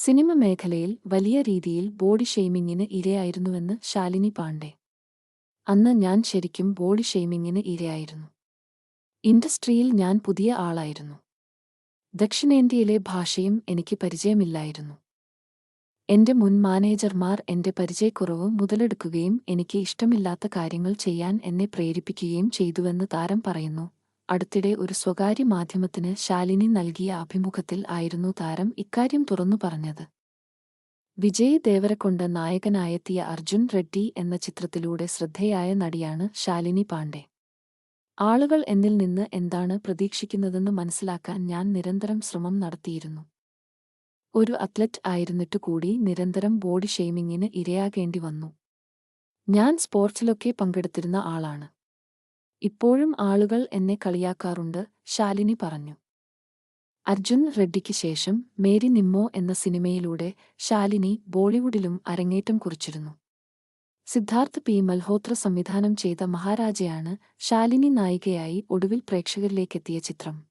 Cinema മേഖലയിൽ വലിയ രീതിയിൽ ബോഡി ഷെയ്മിങ്ങിന് ഇരയായിരുന്നുവെന്ന് ശാലിനി പാണ്ഡെ. അന്ന് ഞാൻ ശരിക്കും ബോഡി ഷെയ്മിങ്ങിന് ഇരയായിരുന്നു. ഇൻഡസ്ട്രിയിൽ ഞാൻ പുതിയ ആളായിരുന്നു. ദക്ഷിണേന്ത്യയിലെ ഭാഷയും എനിക്ക് പരിചയമില്ലായിരുന്നു. എന്റെ മുൻ മാനേജർമാർ എന്റെ പരിചയക്കുറവ് മുതലെടുക്കുകയും എനിക്ക് ഇഷ്ടമില്ലാത്ത കാര്യങ്ങൾ ചെയ്യാൻ എന്നെ പ്രേരിപ്പിക്കുകയും ചെയ്തുവെന്ന് താരം പറയുന്നു. അടുത്തിടെ ഒരു സ്വകാര്യ മാധ്യമത്തിന് ശാലിനി നൽകിയ അഭിമുഖത്തിൽ ആയിരുന്നു താരം ഇക്കാര്യം തുറന്നു പറഞ്ഞത്. വിജയ് ദേവരക്കൊണ്ട് നായകനായെത്തിയ അർജുൻ റെഡ്ഡി എന്ന ചിത്രത്തിലൂടെ ശ്രദ്ധേയായ നടിയാണ് ശാലിനി പാണ്ഡെ. ആളുകൾ എന്നിൽ നിന്ന് എന്താണ് പ്രതീക്ഷിക്കുന്നതെന്ന് മനസ്സിലാക്കാൻ ഞാൻ നിരന്തരം ശ്രമം നടത്തിയിരുന്നു. ഒരു അത്ലറ്റ് ആയിരുന്നിട്ടു കൂടി നിരന്തരം ബോഡി ഷെയ്മിങ്ങിന് ഇരയാകേണ്ടി വന്നു. ഞാൻ സ്പോർട്സിലൊക്കെ പങ്കെടുത്തിരുന്ന ആളാണ്. ഇപ്പോഴും ആളുകൾ എന്നെ കളിയാക്കാറുണ്ട് ശാലിനി പറഞ്ഞു. അർജുൻ റെഡ്ഡിക്ക് ശേഷം മേരി നിമ്മോ എന്ന സിനിമയിലൂടെ ശാലിനി ബോളിവുഡിലും അരങ്ങേറ്റം കുറിച്ചിരുന്നു. സിദ്ധാർത്ഥ് പി. മൽഹോത്ര സംവിധാനം ചെയ്ത മഹാരാജയാണ് ശാലിനി നായികയായി ഒടുവിൽ പ്രേക്ഷകരിലേക്കെത്തിയ ചിത്രം.